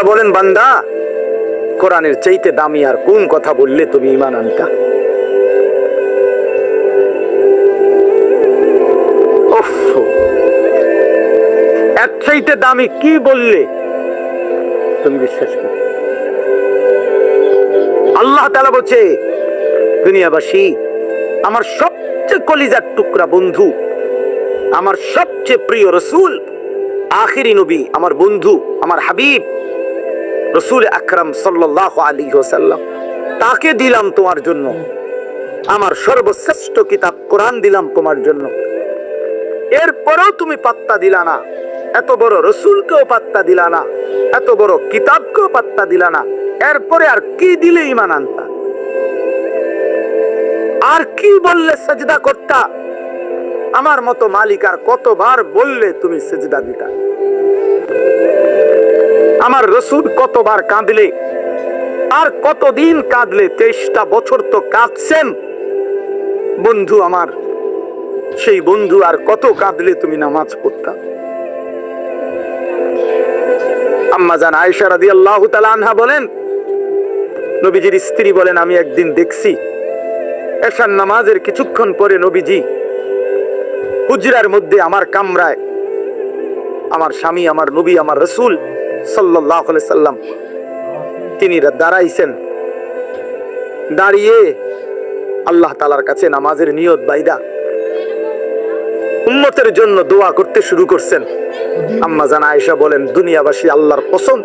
আল্লাহ বলেন বান্দা। কোরআনের চাইতে দামি আর কোন কথা বললে তুমি ইমান আনতা? চাইতে দামি কি বললে? তুমি বিশ্বাস করো। আল্লাহ তালা বলছে, দুনিয়াবাসী, আমার সবচেয়ে কলিজার টুকরা বন্ধু, আমার সবচেয়ে প্রিয় রসুল, আখিরি নবী, আমার বন্ধু, আমার হাবিব রসুল আকরাম সাল্লাহ আলী সাল্লাম তাকে দিলাম তোমার জন্য। আমার সর্বশ্রেষ্ঠ কিতাব কোরআন দিলাম তোমার জন্য। এরপরেও তুমি পাত্তা দিলা না। এত বড় রসুলকেও পাত্তা দিলা না। এত বড় কিতাবকেও পাত্তা দিলা না। এরপরে আর কি দিলে ইমান আনতা? আর কি বললে সেজদা করতা? আমার মতো মালিক আর কতবার বললে তুমি সেজদা দিতা? আমার রসুল কতবার কাঁদলে, আর কতদিন কাঁদলে তেইশটা বছর তো কাঁদছেন? বন্ধু আমার, সেই বন্ধু আর কত কাঁদলে তুমি নামাজ পড়তা? আম্মা জান আয়েশা রাদিয়াল্লাহু তাআলা আনহা বলেন, নবীজির স্ত্রী বলেন, আমি একদিন দেখছি এশার নামাজের কিছুক্ষণ পরে নবীজি হুজরার মধ্যে আমার কামরায়, আমার স্বামী, আমার নবী, আমার রসুল সাল্লাম, তিনি দাঁড়াইছেন। দাঁড়িয়ে আল্লাহ তালার কাছে নামাজের নিয়ত বাইদা, উম্মতের জন্য দোয়া করতে শুরু করছেন। আম্মা জানা আয়েশা বলেন, দুনিয়াবাসী আল্লাহর কসম,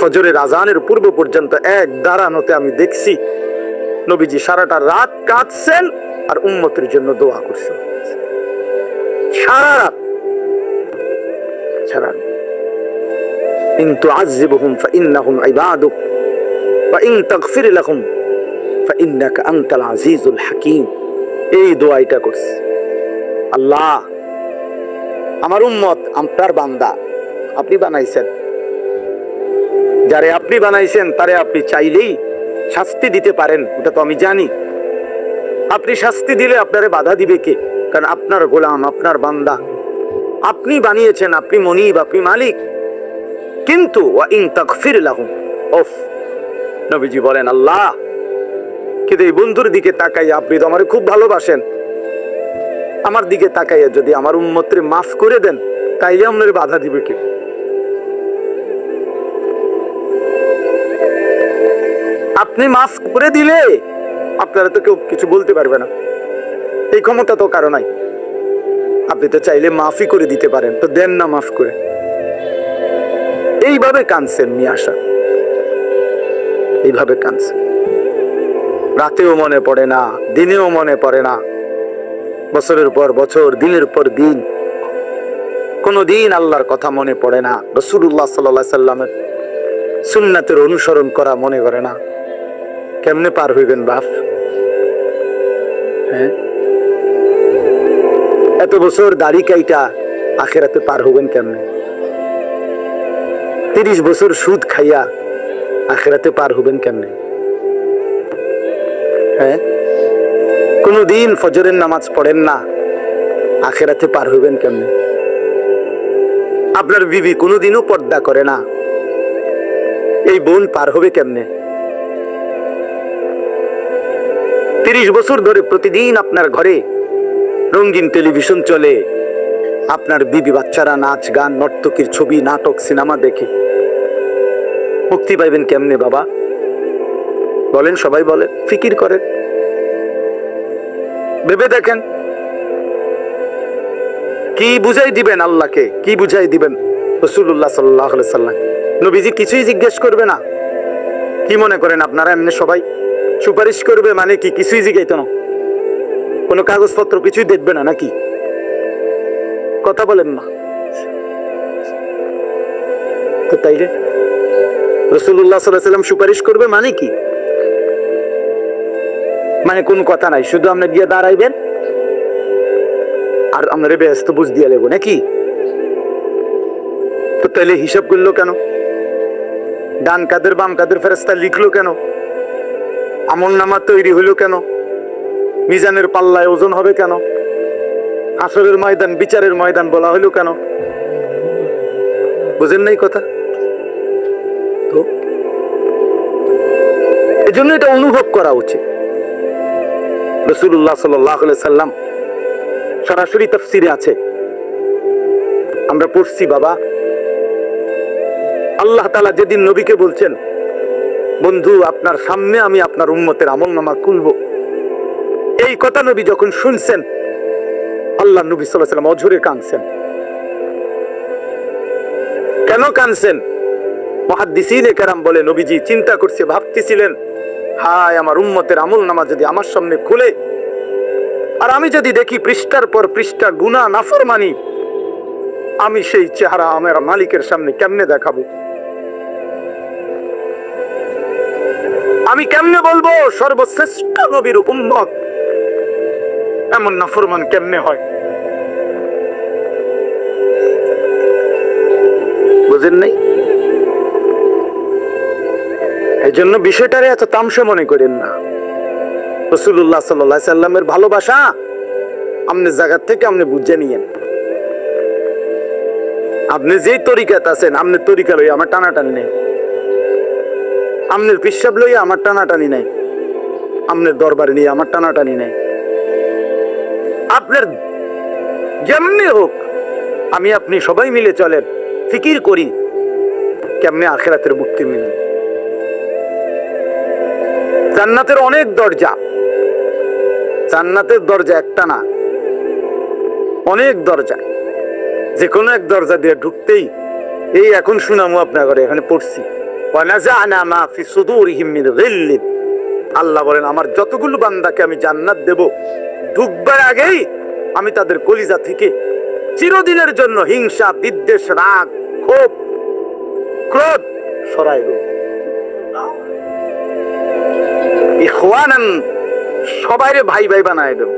ফজরের আজানের পূর্ব পর্যন্ত এক দাঁড়ানোতে আমি দেখছি, নবীজি সারাটা রাত কাঁদছেন আর উম্মতের জন্য দোয়া করছেন। সারা ইন তুআযিবহুম ফাইন্নাহুম ইবাদুক ওয়া ইন তাগফির লাহুম ফাইন্নাকা আনতাল আজিজুল হাকীম এই দোয়াইটা করছে। আল্লাহ, আমার উম্মত আপনার বান্দা, আপনি বানাইছেন। যারে আপনি বানাইছেন, তারে আপনি চাইলেই শাস্তি দিতে পারেন এটা তো আমি জানি। আপনি শাস্তি দিলে আপনারে বাধা দিবে কে? কারণ আপনার গোলাম, আপনার বান্দা। আপনি বানিয়েছেন, আপনি মনিব, আপনি মালিক। কিন্তু নবীজি বলেন, আল্লাহ, কিন্তু এই বন্ধুর দিকে তাকাই আপনি তো আমারে খুব ভালোবাসেন। আমার দিকে তাকাইয়া যদি আমার উন্মত্রে মাফ করে দেন, তাইলে আপনার বাধা দিবে কে? আপনি মাফ করে দিলে আপনারা তো কেউ কিছু বলতে পারবে না। এই ক্ষমতা তো কারও নাই। আপনি তো চাইলে মাফই করে দিতে পারেন, তো দেন না মাফ করে। এইভাবে কানছেন মিয়াশা। এইভাবে কানছেন রাতেও মনে পড়ে না, দিনেও মনে পড়ে না। বছরের পর বছর, দিনের পর দিন। কোনো দিন আল্লাহর কথা মনে পড়ে না। রসুল্লাহ সাল্লা সাল্লামের সুন্নাতের অনুসরণ করা মনে করে না। কেমনে পার হইবেন বাপ? হ্যাঁ? এত বছর দাড়ি কাইটা আখেরাতে পার হবেন কেমনে? তিরিশ বছর সুদ খাইয়া আখেরাতে পার হবেন কেমনে? হ্যাঁ? কোনদিন ফজরের নামাজ পড়েন না, আখেরাতে পার হইবেন কেমনে? আপনার বিবি কোনোদিনও পর্দা করে না, এই বোন পার হবে কেমনে? তিরিশ বছর ধরে প্রতিদিন আপনার ঘরে রঙিন টেলিভিশন চলে আপনার বিবি বাচ্চারা নাচ, গান, নর্তকীর ছবি, নাটক, সিনেমা দেখে। মুক্তি পাইবেন কেমনে বাবা? বলেন, সবাই বলে, ফিকির করেন ভেবে দেখেন। কি বুঝাই দিবেন আল্লাহকে? কি বুঝাই দিবেন রসুল্লাহ সাল্লাহ সাল্লাম? নবীজি কিছুই জিজ্ঞেস করবে না। কি মনে করেন আপনারা এমনি সবাই? সুপারিশ করবে মানে কি? কিছুই জিজ্ঞাইতো না। কোনো কাগজপত্র কিছুই দেখবে না নাকি? কথা বলেন না তো তাইলে রসুল্লাহ সাল্লাম সুপারিশ করবে মানে কি? মানে কোন কথা নাই, শুধু আপনি গিয়ে দাঁড়াইবেন। আর আমরা ব্যস্ত বুঝ দিয়ে লেবো, নাকি? তো তাহলে হিসাব করল কেন? ডান কাদের, বাম কাদের ফেরস্তা লিখলো কেন? আমল নামা তৈরি হইল কেন? মিজানের পাল্লায় ওজন হবে কেন? আসরের ময়দান, বিচারের ময়দান বলা হইল কেন? বুঝেন নাই কথা? তো এই জন্য এটা অনুভব করা উচিত। রসুল্লাহ সাল্লাম সরাসরি তফসিরে আছে। আমরা পড়ছি, বাবা। আল্লাহ তালা যেদিন নবীকে বলছেন, বন্ধু, আপনার সামনে আমি আপনার উন্মতের আমল নামা খুলব এই কথা নবী যখন শুনছেন আল্লাহ নবী সাল্লাম অঝরে কাঁদছেন। কেন কাঁদছেন? মহাদ্দিসিনে কেরাম বলে নবীজি চিন্তা করছে, ভাবতেছিলেন, হায় আমার উম্মতের আমল নামা যদি আমার সামনে খুলে, আর আমি যদি দেখি পৃষ্ঠার পর পৃষ্ঠা গুনা নাফরমানি, আমি সেই চেহারা আমার মালিকের সামনে কেমনে দেখাবো? আমি কেমনে বলব? সর্বশ্রেষ্ঠ নবীর উম্মত, এমন নাফরমান কেমনে হয়? বুঝেন নাই? এই জন্য বিষয়টারে এত তামসা মনে করেন না। রসুল্লাহ সাল্লাহ সাল্লামের ভালোবাসা আপনি জায়গার থেকে আপনি বুঝে নিয়েন। আপনি যেই তরিকাত আছেন, আপনি তরিকা লই আমার টানাটানি নেই। আপনার পিসাব লইয়া আমার টানাটানি নাই। আপনার দরবারে নিয়ে আমার টানাটানি নাই। আপনার যেমনি হোক, আমি আপনি সবাই মিলে চলেন। ফিকির করি, কেমনে আখেরাতের মুক্তি মিলবে? জান্নাতের অনেক দরজা, জান্নাতের দরজা একটা না, অনেক দরজা। যে কোনো এক দরজা দিয়ে ঢুকতেই, এই এখন শুনামু আপনার ঘরে, এখানে পড়ছি। আল্লাহ বলেন, আমার যতগুলো বান্দাকে আমি জান্নাত দেব, ঢুকবার আগেই আমি তাদের কলিজা থেকে চিরদিনের জন্য হিংসা, বিদ্বেষ, রাগ ক্ষোভ ক্রোধ সরাই দেব ইখওয়ানান, সবাইরে ভাই ভাই বানায় দেব।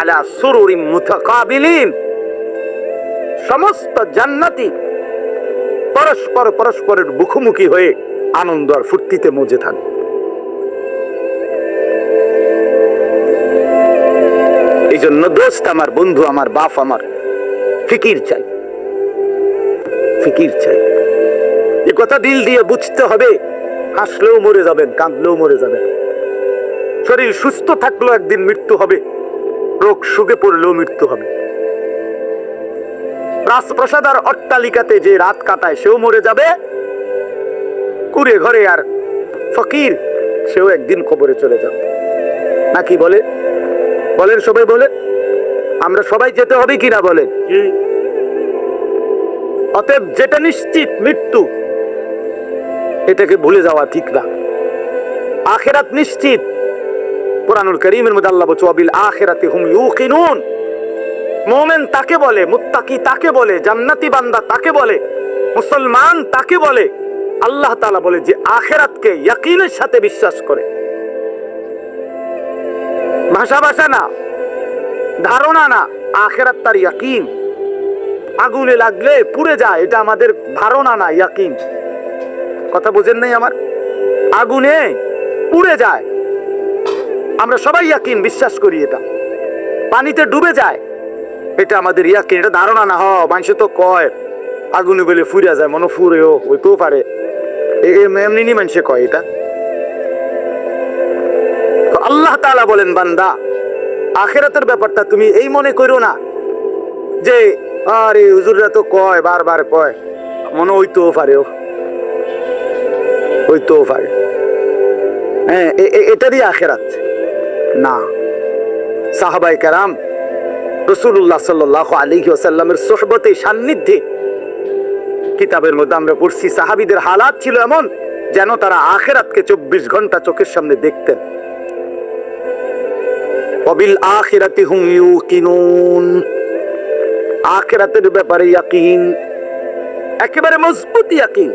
আলা সুরুরি মুতাকাবিলিন। সমস্ত জান্নাতি পরস্পর পরস্পরের মুখোমুখি হয়ে আনন্দ আর ফুর্তিতে মজে থাকবে এই জন্য দোস্ত আমার, বন্ধু আমার, বাপ আমার, ফিকির চাই। ফিকির চাই এ কথা দিল দিয়ে বুঝতে হবে, হাসলেও মরে যাবেন, কাঁদলেও মরে যাবেন। শরীর সুস্থ থাকলেও একদিন মৃত্যু হবে, রোগ সুখে পড়লেও মৃত্যু হবে। রাজপ্রসাদ আর অট্টালিকাতে যে রাত কাটায়, সেও মরে যাবে। কুড়ে ঘরে আর ফকির, সেও একদিন কবরে চলে যাবে। নাকি বলে? বলেন সবাই বলে। আমরা সবাই যেতে হবে কিনা বলেন? অতএব যেটা নিশ্চিত, মৃত্যু, এটাকে ভুলে যাওয়া ঠিক না। আখেরাত নিশ্চিত। কোরআনুল করিমের মধ্যে আল্লাহ বলছে আখেরাতে হুম ইউকিনুন। মোমেন তাকে বলে, মুত্তাকি তাকে বলে, জান্নাতি বান্দা তাকে বলে, মুসলমান তাকে বলে। আল্লাহ তাআলা বলে যে, আখেরাতকে ইয়াকিনের সাথে বিশ্বাস করে। ভাষা ভাষা না, ধারণা না, আখেরাত তার ইয়াকিন। আগুনে লাগলে পুড়ে যায়, এটা আমাদের ধারণা না, ইয়াকিন। কথা বোঝেন নাই আমার? আগুনে পুড়ে যায়। আমরা সবাই ইয়াকিন, বিশ্বাস করি এটা। পানিতে ডুবে যায়। এটা আমাদের ইয়াকিন, এটা ধারণা না, হ, মানুষ তো কয়, আগুনে বলে ফুরিয়া যায়, মনে ফুরেও হইতেও পারে। এমনি নি মানুষে কয় এটা। আল্লাহ তাআলা বলেন, বান্দা, আখেরাতের ব্যাপারটা তুমি এই মনে করো না যে আরে, হুজুররা তো কয়, বারবার কয়। মনে হইতেও পারে ও। হইতেও পারে হ্যাঁ এ- এ- এটারই আখেরাত। না। সাহাবাই কারাম রসুল্লাহ সাল্লাহ আলী ওসাল্লামের সোহবতে সান্নিধ্যে কিতাবের মধ্যে আমরা পড়ছি, সাহাবিদের হালাত ছিল এমন যেন তারা আখেরাতকে চব্বিশ ঘণ্টা চোখের সামনে দেখতেন। অবিল আখিরাতি হুম ইউকিনুন। আখিরাতের ব্যাপারে ইয়াকিন, একেবারে মজবুত ইয়াকিন।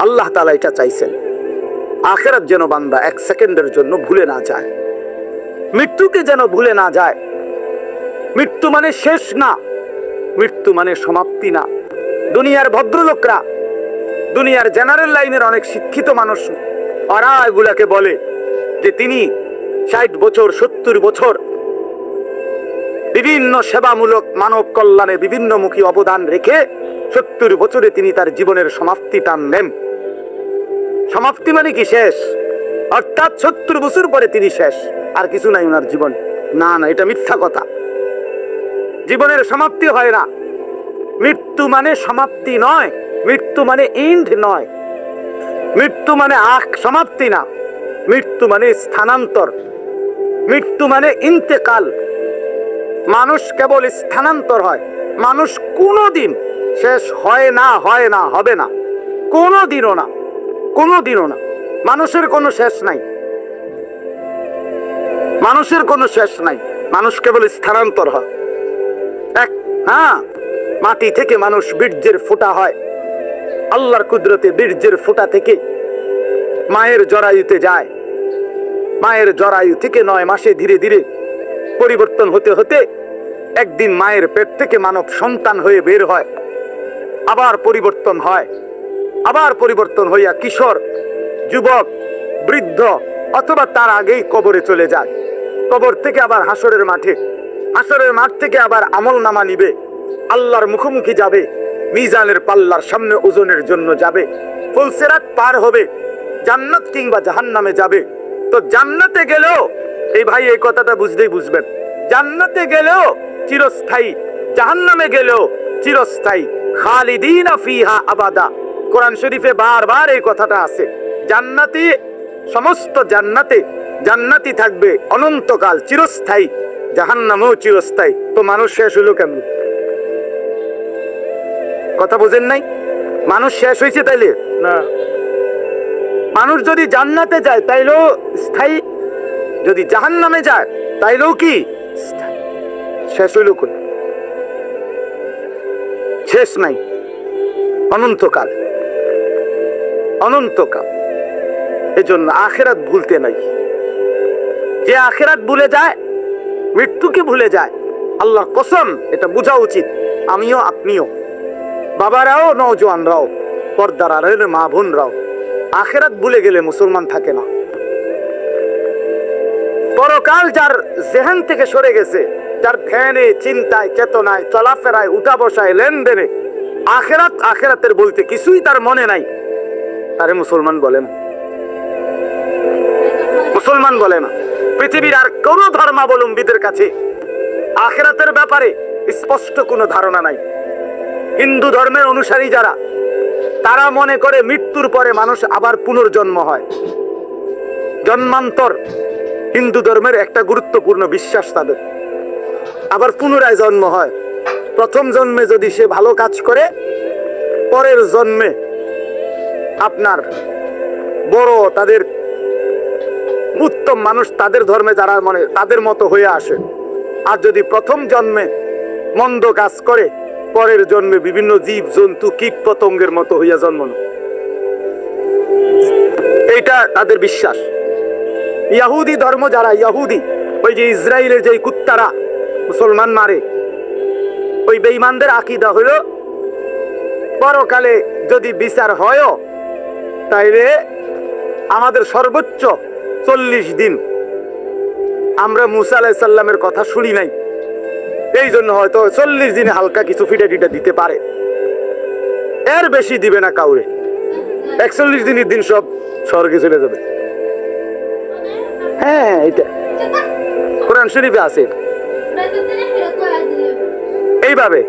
আল্লাহ তাআলা এটা চাইছেন। আখেরাত যেন বান্দা এক সেকেন্ডের জন্য ভুলে না যায়। মৃত্যুকে যেন ভুলে না যায়। মৃত্যু মানে শেষ না, মৃত্যু মানে সমাপ্তি না। দুনিয়ার ভদ্রলোকরা, দুনিয়ার জেনারেল লাইনের অনেক শিক্ষিত মানুষ, ওরা এগুলাকে বলে যে তিনি ষাট বছর, সত্তর বছর বিভিন্ন সেবামূলক মানব কল্যাণে বিভিন্নমুখী অবদান রেখে সত্তর বছরে তিনি তার জীবনের সমাপ্তি টানলেন। সমাপ্তি মানে কি শেষ? অর্থাৎ সত্তর বছর পরে তিনি শেষ। আর কিছু নাই ওনার জীবন। না না, এটা মিথ্যা কথা। জীবনের সমাপ্তি হয় না। মৃত্যু মানে সমাপ্তি নয়, মৃত্যু মানে ইন্ড নয়। মৃত্যু মানে আখ, সমাপ্তি না। মৃত্যু মানে স্থানান্তর। মৃত্যু মানে ইন্তেকাল। মানুষ কেবল স্থানান্তর হয়। মানুষ কোনো দিন শেষ হয় না হয় না, হবে না। কোনো দিনও না কোনো দিনও না। মানুষের কোনো শেষ নাই। মানুষের কোনো শেষ নাই। মানুষ কেবল স্থানান্তর হয়। এক হ্যাঁ মাটি থেকে মানুষ বীর্যের ফোঁটা হয়। আল্লাহর কুদরতে বীর্যের ফোঁটা থেকে মায়ের জরায়ুতে যায়। মায়ের জরায়ু থেকে নয় মাসে ধীরে ধীরে পরিবর্তন হতে হতে একদিন মায়ের পেট থেকে মানব সন্তান হয়ে বের হয়, আবার পরিবর্তন হয়, আবার পরিবর্তন হইয়া কিশোর, যুবক, বৃদ্ধ অথবা তার আগেই কবরে চলে যায়। কবর থেকে আবার হাসরের মাঠে, হাসরের মাঠ থেকে আবার আমল নামা নিবে, আল্লাহর মুখোমুখি যাবে, মিজানের পাল্লার সামনে ওজনের জন্য যাবে, ফুলসেরাত পার হবে, জান্নাত কিংবা জাহান্নামে যাবে। তো জান্নাতে গেলেও এই ভাই এই কথাটা বুঝতেই বুঝবেন। জান্নাতে গেলেও চিরস্থায়ী জাহান্নামে গেলেও চিরস্থায়ী খালিদিন ফিহা আবাদা। কোরআন শরীফে বারবার এই কথাটা আছে। জান্নাতি সমস্ত জান্নাতে জান্নাতি থাকবে অনন্তকাল চিরস্থায়ী জাহান্নামেও চিরস্থায়ী। তো মানুষ শেষ হলো কেমন? কথা বোঝেন নাই? মানুষ শেষ হয়েছে তাইলে? না। মানুষ যদি জান্নাতে যায় তাইলেও স্থায়ী যদি জাহান্নামে যায়, তাইলেও কি? শেষ হইল কোন? শেষ নাই। অনন্তকাল। অনন্তকাল। এজন্য আখেরাত ভুলতে নাই। যে আখেরাত ভুলে যায় মৃত্যুকে ভুলে যায়? আল্লাহ কসম, এটা বোঝা উচিত। আমিও, আপনিও। বাবারাও, নওজোয়ানরাও, পর্দার আড়ালের মা বোনরাও আখেরাত ভুলে গেলে মুসলমান থাকে না। পরকাল যার জেহান থেকে সরে গেছে, যার ধ্যানে, চিন্তায়, চেতনায়, চলাফেরায় উঠা বসায় লেনদেনে, আখেরাত, আখেরাতের বলতে কিছুই তার মনে নাই। তারে মুসলমান বলেন। মুসলমান বলে না পৃথিবীর আর কোন ধর্মাবলম্বীদের কাছে আখেরাতের ব্যাপারে স্পষ্ট কোনো ধারণা নাই। হিন্দু ধর্মের অনুসারী যারা, তারা মনে করে মৃত্যুর পরে মানুষ আবার পুনর্জন্ম হয়। জন্মান্তর হিন্দু ধর্মের একটা গুরুত্বপূর্ণ বিশ্বাস তাদের। আবার পুনরায় জন্ম হয়। প্রথম জন্মে যদি সে ভালো কাজ করে, পরের জন্মে আপনার বড় তাদের উত্তম মানুষ তাদের ধর্মে যারা মানে তাদের মতো হয়ে আসে। আর যদি প্রথম জন্মে মন্দ কাজ করে, পরের জন্মে বিভিন্ন জীব, জন্তু, কীট পতঙ্গের মতো হইয়া জন্ম এইটা তাদের বিশ্বাস। ইয়াহুদি ধর্ম যারা, ইয়াহুদি, ওই যে ইসরায়েলের যে কুত্তারা, মুসলমান মারে, ওই বেঈমানদের আকিদা হলো, পরকালে যদি বিচার হয় তাইলে আমাদের সর্বোচ্চ চল্লিশ দিন আমরা মুসা আলাহিসাল্লামের কথা শুনি নাই। এই জন্য হয়তো চল্লিশ দিনে হালকা কিছু ফিটে টিটে দিতে পারে। এর বেশি দিবে না কাউরে। একচল্লিশ দিনের দিন সব স্বর্গে চলে যাবে। হ্যাঁ এটা কোরআন শরীফে আছে। এইভাবে।